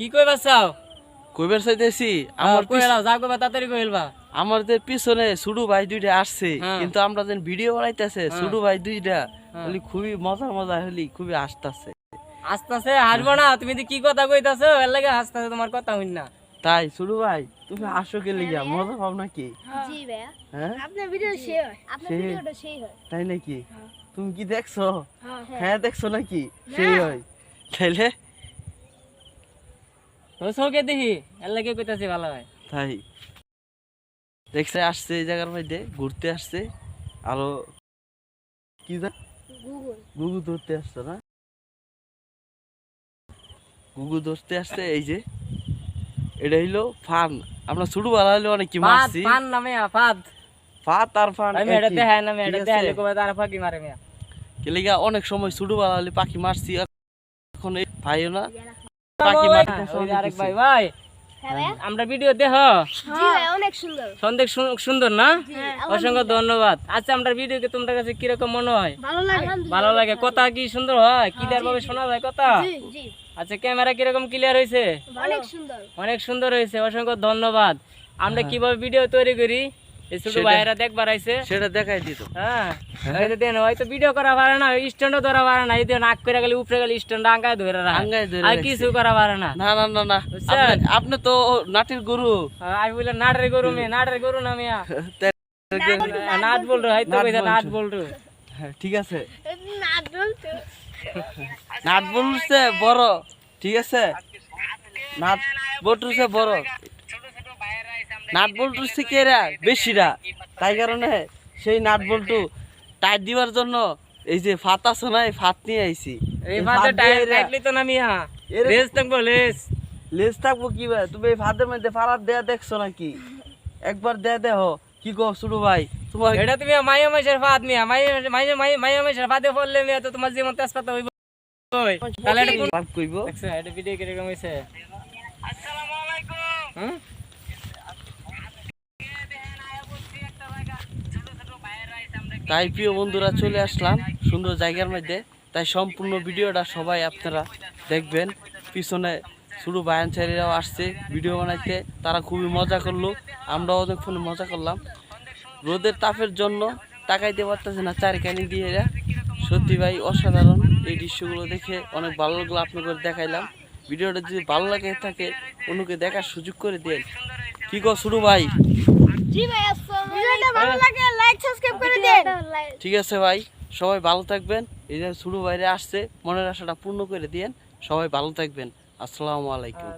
কি কইবা চাও? কইবার চাইতেছি আমার কই এলাও যা কইবা তাড়াতাড়ি কইলবা আমাদের পিছনে সুডু ভাই দুইটা আসছে হ্যাঁ। কিন্তু আমরা যেন ভিডিও বানাইতেছে সুডু ভাই দুইটা হ্যাঁ। বলি খুবই মজা মজা হলি খুবই আসতেছে আস্তাছে হাসবো না তুমি তো কি কথা কইতাছো এর লাগে হাসতাছে তোমার কথা হইন না। তাই সুডু ভাই তুমি আসো কে লিগা মজা পাও নাকি? জি ভাইয়া। হ্যাঁ? আপনার ভিডিও সেই হয়। আপনার ভিডিওটা সেই হয়। তাই নাকি? তুমি কি দেখছ? হ্যাঁ। হ্যাঁ দেখছ নাকি? সেই হয়। তাইলে দেখি এর লাগে কইতাছি ভালো হয়। তাই। দেখছে আসছে এই জায়গার মধ্যে ঘুরতে আসছে আরও কি জান গুগু ধরতে আসছে না? গুগু ধরতে আসছে এই যে এটা হইল ফান। আমরা ছোট বেলা হইলে অনেক কি মারছি। পান নামে ফাদ। ফাত আর ফান আমি এটা দেখাই না এটা আছে? দেখাইলে কবে তার ফাঁকি মারে মিয়া। কি লিগা অনেক সময় ছোট বেলা হলে পাখি মারছি এখন এই ভাইও না। পাখি আরেক ভাই ভাই। হ্যাঁ আমরা ভিডিও দেখ সন্দেহ সুন্দর। না? হ্যাঁ অসংখ্য ধন্যবাদ। আচ্ছা আমরা ভিডিওকে তোমার কাছে কীরকম মনে হয়? ভালো লাগে। কথা কি সুন্দর হয়? ক্লিয়ার ভাবে শোনা যায় কথা? জি জি। আচ্ছা ক্যামেরা কীরকম ক্লিয়ার হয়েছে? অনেক সুন্দর। অনেক সুন্দর হয়েছে। অসংখ্য ধন্যবাদ। আমরা কীভাবে ভিডিও তৈরি করি? এই ছোট ভাইয়েরা দেখবার আইছে। সেটা দেখাই দিত। হ্যাঁ দেন হয়তো ভিডিও করা পারে না স্ট্যান্ডও ধরা পারে না এই যে নাক করে গেলে উপরে গেলে স্ট্যান্ড আঙ্গায় ধরে রাখে। আঙ্গায় ধরে আর কিছু করা পারে না। না না না না। আপনি- আপনি তো নাটির গরু। আর আমি বললাম নাটের গরু মেয়ে নাটের গরু না মিয়া। তাই- নাট বলতো হয়তো নাট কইছে নাট বলছো। হ্যাঁ, ঠিক আছে। নাট বলছে বড় ঠিক আছে? নাট বলছে বড়। নাট বল্টু কেরা বেশিরা। তাই কারণে সেই নাট বল্টু টাইট দিবার জন্য এই যে ফাত আছে না এই ফাত নিয়ে আইছি। এই ফাত এরা- তো না মিয়া। থাকব লেজ। থাকব কি ভাই? তুমি এই ফাতের মধ্যে ফারাত দেয়া দেখছ নাকি? একবার দেয়া দেহ কি কো শুরু ভাই? তোমার এটা তুমি মাইয়া মাইশের ফাত মিয়া। মাইয়া মাইয়া মাইয়া মাইশের ফাতে পড়লে মিয়া তো তোমার জীবন তেজপাতা হইব। তাহলে এটা কোন কইবো? দেখছ এটা ভিডিও কীরকম হইছে হুম? তাই প্রিয় বন্ধুরা চলে আসলাম সুন্দর জায়গার মধ্যে। তাই সম্পূর্ণ ভিডিওটা সবাই আপনারা দেখবেন। পিছনে শুরু বায়ানচারীরাও আসছে ভিডিও বানাইতে। তারা খুবই মজা করল, আমরাও অনেকক্ষণ মজা করলাম। রোদের তাপের জন্য তাকাইতে পারতেছে না চারিখানি দিয়ে এরা। সত্যি ভাই, অসাধারণ এই দৃশ্যগুলো দেখে অনেক ভালো লাগল আপনাদের দেখাইলাম। ভিডিওটা যদি ভালো লাগে থাকে, অন্যকে দেখার সুযোগ করে দেন। কি কো শুরু ভাই? জি ভাই ভালো লাগে লাইক সাবস্ক্রাইব করে দেন। ঠিক আছে ভাই সবাই ভালো থাকবেন। এই যে শুরু বাইরে আসছে মনের আশাটা পূর্ণ করে দিয়েন। সবাই ভালো থাকবেন। আসসালামু আলাইকুম।